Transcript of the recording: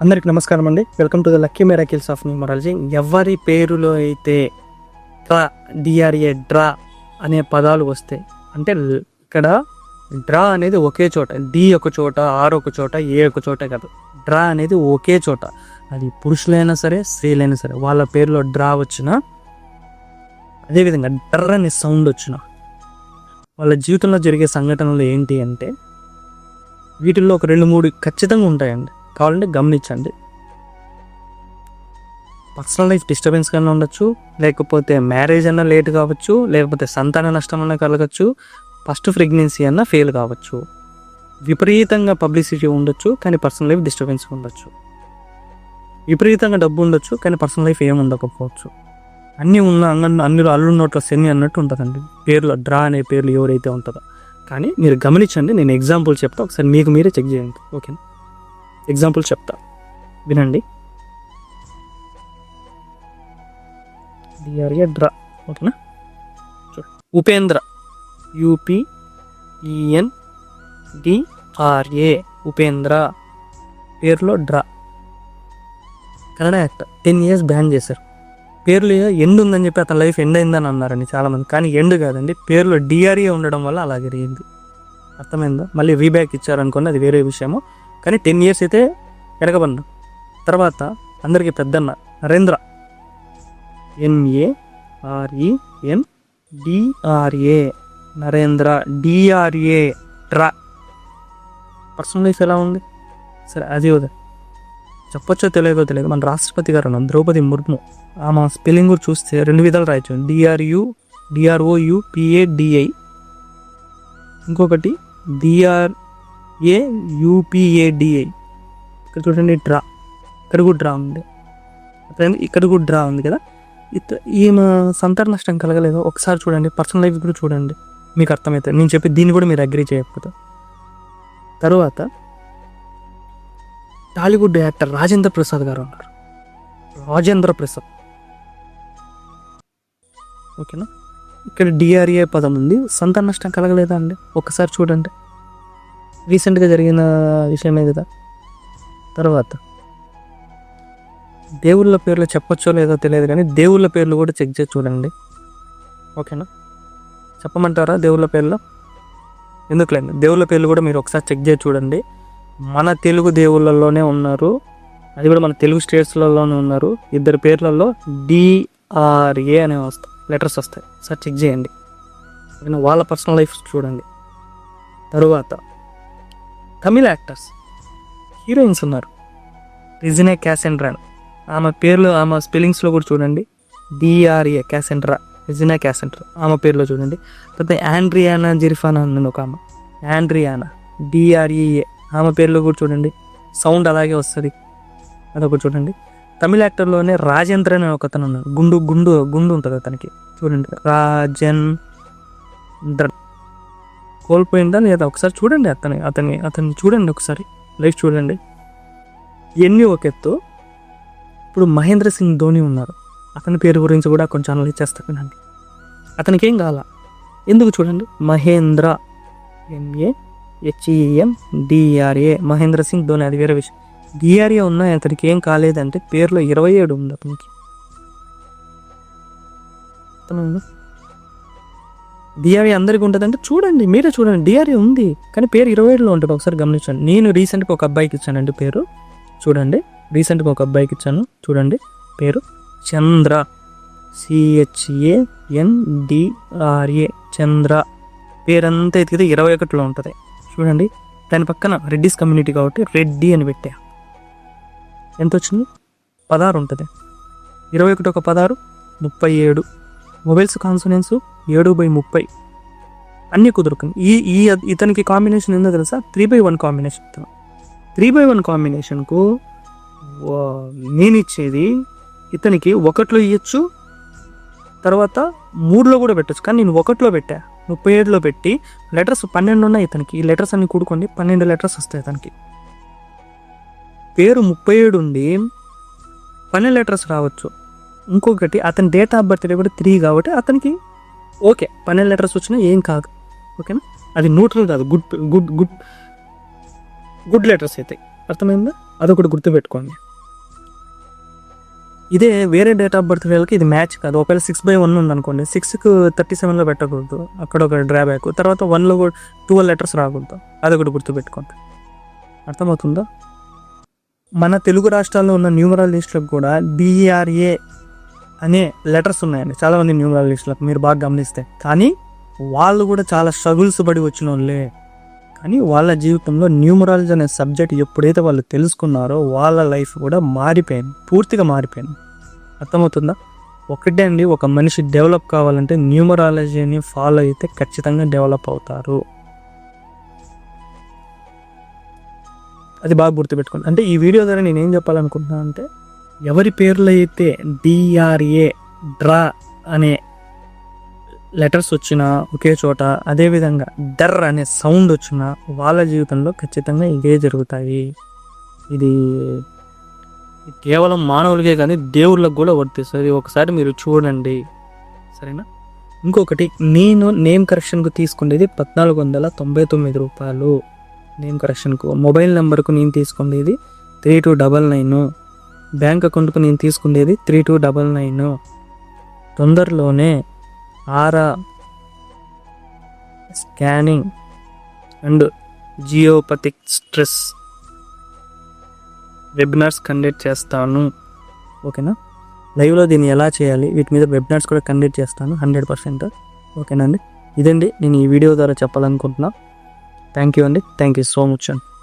అందరికి నమస్కారం అండి. Welcome to the lucky miracles of numerology ఎవరి పేరులో అయితే డ్రా డిఆర్ఏ డ్రా అనే పదాలు వస్తాయి అంటే ఇక్కడ డ్రా అనేది ఒకే చోట డి ఒక చోట ఆర్ ఒక చోట ఏ ఒక చోట కాదు. డ్రా అనేది ఒకే చోట. అది పురుషులైనా సరే స్త్రీలైనా సరే వాళ్ళ పేరులో డ్రా వచ్చిన అదేవిధంగా డ్ర అనే సౌండ్ వచ్చిన వాళ్ళ జీవితంలో జరిగే సంఘటనలు ఏంటి అంటే వీటిల్లో ఒక రెండు మూడు ఖచ్చితంగా ఉంటాయండి. కావాలంటే గమనించండి. పర్సనల్ లైఫ్ డిస్టర్బెన్స్ కన్నా ఉండొచ్చు లేకపోతే మ్యారేజ్ అన్న లేట్ కావచ్చు లేకపోతే సంతాన నష్టం అన్న కలగచ్చు ఫస్ట్ ప్రెగ్నెన్సీ అన్న ఫెయిల్ కావచ్చు. విపరీతంగా పబ్లిసిటీ ఉండొచ్చు కానీ పర్సనల్ లైఫ్ డిస్టర్బెన్స్ ఉండొచ్చు. విపరీతంగా డబ్బు ఉండొచ్చు కానీ పర్సనల్ లైఫ్ ఏమి ఉండకపోవచ్చు. అన్నీ ఉన్న అంగ- అన్ని అల్లు నోట్ల శని అన్నట్టు ఉంటుందండి. పేర్లు డ్రా అనే పేర్లు ఎవరైతే ఉంటుందో. కానీ మీరు గమనించండి నేను ఎగ్జాంపుల్ చెప్తా ఒకసారి మీకు మీరే చెక్ చేయండి. ఓకేనా? ఎగ్జాంపుల్ చెప్తా. వినండి. డిఆర్ఏ డ్రా ఓకేనా? చూడు. Upendra. U P E N D R A Upendra. పేరులో draw Kannada actor. Ten years ban చేశారు. పేర్లు ఎండ్ ఉందని చెప్పి అతని లైఫ్ ఎండ్ అయిందని అన్నారండి చాలామంది. కానీ ఎండ్ కాదండి. పేరులో డిఆర్ఏ ఉండడం వల్ల అలా జరిగింది అర్థమైందా? మళ్ళీ రీబ్యాక్ ఇచ్చారనుకోండి అది వేరే విషయము. కానీ టెన్ ఇయర్స్ అయితే వెనకబడిన. తర్వాత అందరికీ పెద్దన్న Narendra. N A R E N D R A Narendra D R A ట్రా పర్సనల్ లైఫ్ ఎలా ఉంది? సరే అది వద చెప్పొచ్చో తెలియదో తెలియదు. మన రాష్ట్రపతి గారు ద్రౌపది ముర్ము. ఆమె స్పెల్లింగ్ కూడా చూస్తే రెండు విధాలు రాయొచ్చు. డిఆర్యు డిఆర్ఓయు పిఏ డిఐ ఇంకొకటి ఏ యూపీఏడిఐ ఇక్కడ చూడండి డ్రా. ఇక్కడ కూడా డ్రా ఉంది. అట్లనే ఇక్కడ కూడా డ్రా ఉంది కదా? ఇత ఈమె సంతాన నష్టం కలగలేదు? ఒకసారి చూడండి పర్సనల్ లైఫ్ కూడా చూడండి. మీకు అర్థమవుతుంది నేను చెప్పి దీన్ని కూడా మీరు అగ్రి చేయకపోతే. తర్వాత టాలీవుడ్ యాక్టర్ రాజేంద్ర ప్రసాద్ గారు ఉన్నారు. రాజేంద్ర ప్రసాద్. ఓకేనా? ఇక్కడ డిఆర్ఏ పదం ఉంది. సంతాన నష్టం కలగలేదా అండి? ఒకసారి చూడండి. రీసెంట్గా జరిగిన విషయమే కదా? తర్వాత. దేవుళ్ళ పేర్లు చెప్పొచ్చో లేదో తెలియదు కానీ దేవుళ్ళ పేర్లు కూడా చెక్ చేసి చూడండి. ఓకేనా? చెప్పమంటారా దేవుళ్ళ పేర్లు? ఎందుకులేండి? దేవుళ్ళ పేర్లు కూడా మీరు ఒకసారి చెక్ చేసి చూడండి. మన తెలుగు దేవుళ్ళలోనే ఉన్నారు. అది కూడా మన తెలుగు స్టేట్స్లలోనే ఉన్నారు. ఇద్దరు పేర్లలో డిఆర్ఏ అనే వస్తాయి లెటర్స్ వస్తాయి. సార్ చెక్ చేయండి. వాళ్ళ పర్సనల్ లైఫ్ చూడండి. తరువాత. తమిళ యాక్టర్స్ హీరోయిన్స్ ఉన్నారు. రిజినే క్యాసెండ్రా ఆమె పేర్లు ఆమె స్పెల్లింగ్స్లో కూడా చూడండి. డిఆర్ఏ క్యాసెండ్రా రిజినా క్యాసెండ్రా ఆమె పేరులో చూడండి. తర్వాత యాండ్రియానా జిరిఫానా అని ఒక ఆమె. యాండ్రియానా డిఆర్ఈఏ ఆమె పేరులో కూడా చూడండి. సౌండ్ అలాగే వస్తుంది. అదొకటి చూడండి. తమిళ యాక్టర్లోనే రాజేంద్ర అనే ఒక అతను ఉన్నాడు. గుండు గుండు గుండు ఉంటుంది అతనికి. చూడండి. రాజేంద్ర. కోల్పోయిందా లేదా? ఒకసారి చూడండి అతని అతని అతన్ని చూడండి ఒకసారి. లైఫ్ చూడండి. ఎన్ని ఒక ఎత్తు. ఇప్పుడు మహేంద్ర సింగ్ ధోని ఉన్నారు. అతని పేరు గురించి కూడా కొంచెం అనలైజ్ చేస్తా వినండి. అతనికి ఏం కావాలా? ఎందుకు చూడండి? Mahendra M A H E M D R A Mahendra Singh Dhoni అది వేరే విషయం. డిఆర్ఏ ఉన్న అతనికి ఏం కాలేదంటే పేరులో ఇరవై ఏడు ఉంది అతనికి. అర్థమైందా డిఆర్ఏ అందరికీ ఉంటుందంటే చూడండి మీరే చూడండి. డిఆర్ఏ ఉంది కానీ పేరు ఇరవై ఏడులో ఉంటుంది. ఒకసారి గమనించండి. నేను రీసెంట్గా ఒక అబ్బాయికి ఇచ్చానండి పేరు. చూడండి రీసెంట్గా ఒక అబ్బాయికి ఇచ్చాను. చూడండి పేరు చంద్ర. సిహెచ్ఏ ఎన్డిఆర్ఏ చంద్ర. పేరంతా ఎతికితే ఇరవై ఒకటిలో ఉంటుంది. చూడండి దాని పక్కన రెడ్డిస్ కమ్యూనిటీ కాబట్టి రెడ్డి అని పెట్టా. ఎంత వచ్చింది పదహారు ఉంటుంది. ఇరవై ఒకటి ఒక పదహారు ముప్పై ఏడు. మొబైల్స్ కాన్సోనెన్స్ ఏడు బై ముప్పై. అన్నీ కుదురుకుంది. ఈ ఈ ఇతనికి కాంబినేషన్ ఏందో తెలుసా? Three by one combination three by one కాంబినేషన్కు నేను ఇచ్చేది ఇతనికి ఒకటిలో ఇవ్వచ్చు తర్వాత మూడులో కూడా పెట్టచ్చు. కానీ నేను ఒకటిలో పెట్టా. ముప్పై ఏడులో పెట్టి లెటర్స్ పన్నెండు ఉన్నాయి ఇతనికి. ఈ లెటర్స్ అన్ని కూడుకోండి. పన్నెండు లెటర్స్ వస్తాయి ఇతనికి. పేరు ముప్పై ఏడు ఉంది పన్నెండు లెటర్స్ రావచ్చు. ఇంకొకటి అతని డేట్ ఆఫ్ బర్త్ కూడా త్రీ కాబట్టి అతనికి ఓకే. పన్నెండు లెటర్స్ వచ్చినా ఏం కాదు. ఓకేనా? అది న్యూట్రల్ కాదు good good good good letters అవుతాయి అర్థమైందా? అదొకటి గుర్తుపెట్టుకోండి. ఇదే వేరే డేట్ ఆఫ్ బర్త్ వాళ్ళకి ఇది మ్యాచ్ కాదు. ఒకవేళ సిక్స్ బై వన్ ఉందనుకోండి సిక్స్కి థర్టీ సెవెన్లో పెట్టకూడదు. అక్కడ ఒక డ్రాబ్యాక్ తర్వాత వన్లో కూడా ట్వెల్వ్ లెటర్స్ రాకూడదు. అదొకటి గుర్తుపెట్టుకోండి. అర్థమవుతుందా? మన తెలుగు రాష్ట్రాల్లో ఉన్న న్యూమరల్ కూడా డిఆర్ఏ అనే లెటర్స్ ఉన్నాయండి. చాలామంది మంది మీరు బాగా గమనిస్తే. కానీ వాళ్ళు కూడా చాలా స్ట్రగుల్స్ పడి వచ్చిన వాళ్ళే కానీ వాళ్ళ జీవితంలో న్యూమరాలజీ అనే సబ్జెక్ట్ ఎప్పుడైతే వాళ్ళు తెలుసుకున్నారో వాళ్ళ లైఫ్ కూడా మారిపోయింది పూర్తిగా మారిపోయింది. అర్థమవుతుందా? ఒకటే అండి ఒక మనిషి డెవలప్ కావాలంటే న్యూమరాలజీని ఫాలో అయితే ఖచ్చితంగా డెవలప్ అవుతారు. అది బాగా గుర్తుపెట్టుకోండి. అంటే ఈ వీడియో ద్వారా నేను ఏం చెప్పాలనుకుంటున్నాను అంటే ఎవరి పేర్లు అయితే డిఆర్ఏ డ్రా అనే లెటర్స్ వచ్చినా ఒకే చోట అదేవిధంగా డర్ అనే సౌండ్ వచ్చినా వాళ్ళ జీవితంలో ఖచ్చితంగా ఇవే జరుగుతాయి. ఇది కేవలం మానవులకే కానీ దేవుళ్ళకు కూడా వర్తిస్తుంది. ఒకసారి మీరు చూడండి. సరేనా? ఇంకొకటి నేను నేమ్ కరెక్షన్కు తీసుకునేది పద్నాలుగు వందల తొంభై తొమ్మిది రూపాయలు. నేమ్ కరెక్షన్కు మొబైల్ నెంబర్కు నేను తీసుకునేది three two double nine. Bank అకౌంట్కు నేను తీసుకునేది త్రీ టూ డబల్ నైన్. తొందరలోనే aura. Scanning and geopathic stress webinars conduct చేస్తాను. ఓకేనా? లైవ్లో దీన్ని ఎలా చేయాలి? వీటి మీద వెబినార్స్ కూడా కండక్ట్ చేస్తాను హండ్రెడ్ పర్సెంట్. ఓకేనా అండి ఇదండి నేను ఈ వీడియో ద్వారా చెప్పాలనుకుంటున్నా. థ్యాంక్ యూ అండి. థ్యాంక్ యూ సో మచ్ అండి.